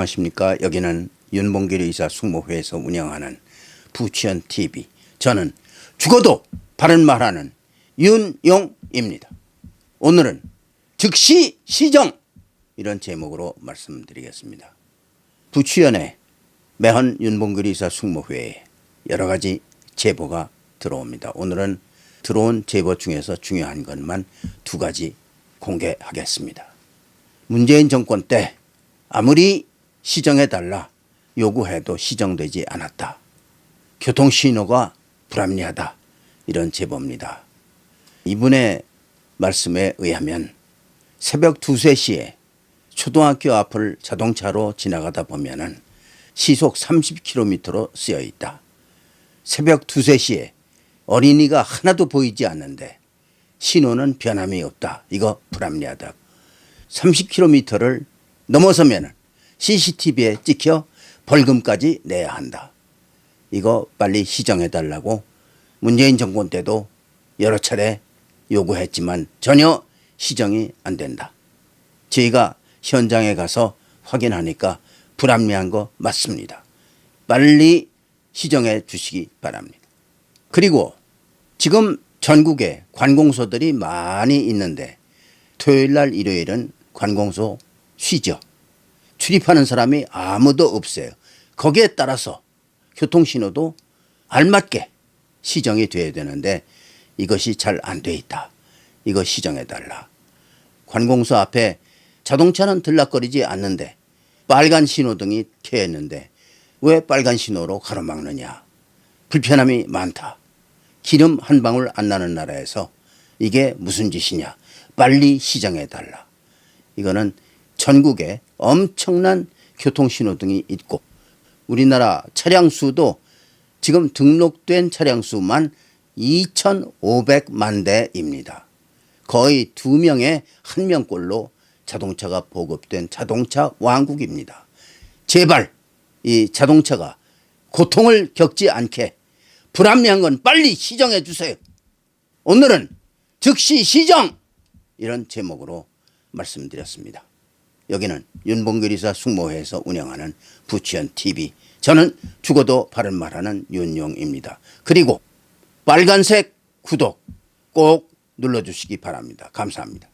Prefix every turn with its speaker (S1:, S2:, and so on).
S1: 안녕하십니까. 여기는 윤봉길 의사 숙모회에서 운영하는 부치현 TV. 저는 죽어도 바른 말하는 윤용입니다. 오늘은 즉시 시정 이런 제목으로 말씀드리겠습니다. 부치현의 매헌 윤봉길 의사 숙모회에 여러 가지 제보가 들어옵니다. 오늘은 들어온 제보 중에서 중요한 것만 두 가지 공개하겠습니다. 문재인 정권 때 아무리 시정해달라 요구해도 시정되지 않았다. 교통신호가 불합리하다. 이런 제보입니다. 이분의 말씀에 의하면 새벽 2, 3시에 초등학교 앞을 자동차로 지나가다 보면은 시속 30km로 쓰여 있다. 새벽 2, 3시에 어린이가 하나도 보이지 않는데 신호는 변함이 없다. 이거 불합리하다. 30km를 넘어서면 CCTV에 찍혀 벌금까지 내야 한다. 이거 빨리 시정해 달라고 문재인 정권 때도 여러 차례 요구했지만 전혀 시정이 안 된다. 저희가 현장에 가서 확인하니까 불합리한 거 맞습니다. 빨리 시정해 주시기 바랍니다. 그리고 지금 전국에 관공서들이 많이 있는데 토요일 날 일요일은 관공서 쉬죠. 출입하는 사람이 아무도 없어요. 거기에 따라서 교통신호도 알맞게 시정이 돼야 되는데 이것이 잘 안 돼 있다. 이거 시정해 달라. 관공서 앞에 자동차는 들락거리지 않는데 빨간 신호등이 켜여 있는데 왜 빨간 신호로 가로막느냐. 불편함이 많다. 기름 한 방울 안 나는 나라에서 이게 무슨 짓이냐. 빨리 시정해 달라. 이거는 전국에 엄청난 교통신호등이 있고 우리나라 차량 수도 지금 등록된 차량 수만 2,500만 대입니다. 거의 두 명에 한 명꼴로 자동차가 보급된 자동차 왕국입니다. 제발 이 자동차가 고통을 겪지 않게 불합리한 건 빨리 시정해 주세요. 오늘은 즉시 시정 이런 제목으로 말씀드렸습니다. 여기는 윤봉길 이사 숙모회에서 운영하는 부치현 TV. 저는 죽어도 바른 말하는 윤용입니다. 그리고 빨간색 구독 꼭 눌러주시기 바랍니다. 감사합니다.